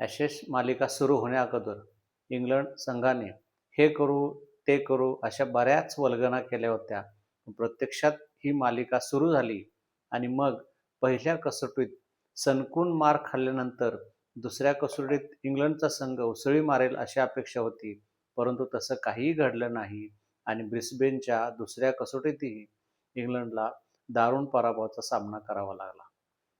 Ashes मालिका सुरू होण्याअगोदर इंग्लंड संघाने हे करू ते करू अशा बऱ्याच वल्गना केल्या होत्या. प्रत्यक्षात ही मालिका सुरू झाली आणि मग पहिल्या कसोटीत सनकून मार खाल्ल्यानंतर दुसऱ्या कसोटीत इंग्लंडचा संघ उसळी मारेल अशी अपेक्षा होती. परंतु तसं काहीही घडलं नाही आणि ब्रिस्बेनच्या दुसऱ्या कसोटीतही इंग्लंडला दारुण पराभवाचा सामना करावा लागला.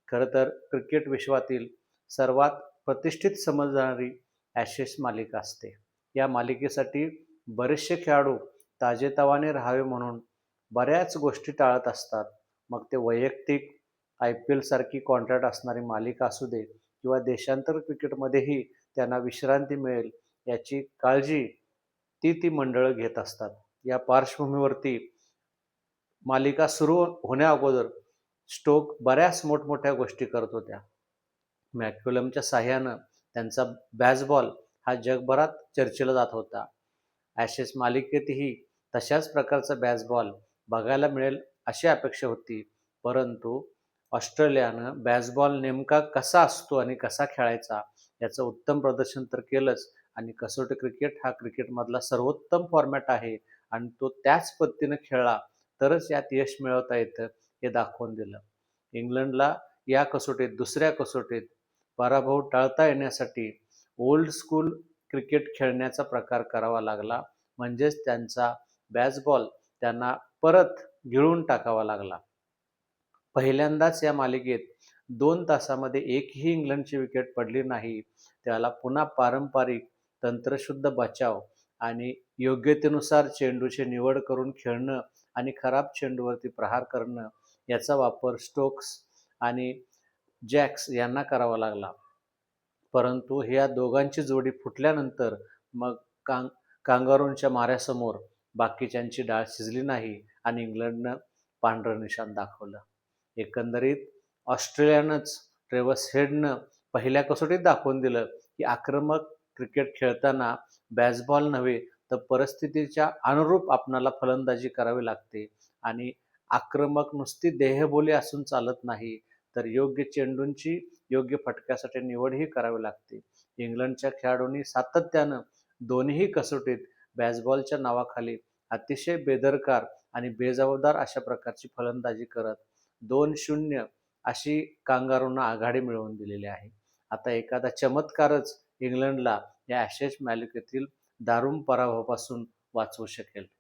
खरं तर क्रिकेट विश्वातील सर्वात प्रतिष्ठित समजणारी ॲशेस मालिका असते. या मालिकेसाठी बरेचसे खेळाडू ताजेतवाने राहावे म्हणून बऱ्याच गोष्टी टाळत असतात. मग ते वैयक्तिक आय पी एलसारखी कॉन्ट्रॅक्ट असणारी मालिका असू दे किंवा देशांतर क्रिकेटमध्येही त्यांना विश्रांती मिळेल याची काळजी ती ती मंडळं घेत असतात. या पार्श्वभूमीवरती मालिका सुरू होण्याअगोदर स्टोक बऱ्याच मोठमोठ्या गोष्टी करत होत्या. मॅक्युलमच्या साह्यानं त्यांचा बॅजबॉल हा जगभरात चर्चेला जात होता. ॲशेस मालिकेतही तशाच प्रकारचा बॅसबॉल बघायला मिळेल अशी अपेक्षा होती. परंतु ऑस्ट्रेलियानं बॅजबॉल नेमका कसा असतो आणि कसा खेळायचा याचं उत्तम प्रदर्शन तर केलंच आणि कसोटी क्रिकेट हा क्रिकेटमधला सर्वोत्तम फॉर्मॅट आहे आणि तो त्याच पद्धतीनं खेळला तरच यात यश मिळवता येतं हे दाखवून दिलं. इंग्लंडला या कसोटीत दुसऱ्या कसोटीत पराभव टाळता येण्यासाठी ओल्ड स्कूल क्रिकेट खेळण्याचा प्रकार करावा लागला. म्हणजेच त्यांचा बॅसबॉल त्यांना परत गिळून टाकावा लागला. पहिल्यांदाच या मालिकेत दोन तासामध्ये एकही इंग्लंडची विकेट पडली नाही. त्याला पुन्हा पारंपरिक तंत्रशुद्ध बचाव आणि योग्यतेनुसार चेंडूची निवड करून खेळणं आणि खराब चेंडूवरती प्रहार करणं याचा वापर स्टोक्स आणि जॅक्स यांना करावा लागला. परंतु ह्या दोघांची जोडी फुटल्यानंतर मग कांग कांगारूंच्या माऱ्यासमोर बाकीच्यांची डाळ शिजली नाही आणि इंग्लंडनं पांढरं निशाण दाखवलं. एकंदरीत ऑस्ट्रेलियानंच ट्रेवस हेडनं पहिल्या कसोटीत दाखवून दिलं की आक्रमक क्रिकेट खेळताना बॅसबॉल नव्हे तर परिस्थितीच्या अनुरूप आपणाला फलंदाजी करावी लागते आणि आक्रमक नुसती देहबोली असून चालत नाही तर योग्य चेंडूंची योग्य फटक्यासाठी निवडही करावी लागते. इंग्लंडच्या खेळाडूंनी सातत्यानं दोन्ही कसोटीत बॅसबॉलच्या नावाखाली अतिशय बेदरकार आणि बेजबाबदार अशा प्रकारची फलंदाजी करत दोन शून्य अशी कांगारूंना आघाडी मिळवून दिलेली आहे. आता एखादा चमत्कारच इंग्लंडला या ॲशेस मालिकेतील दारुण पराभवापासून वाचवू शकेल.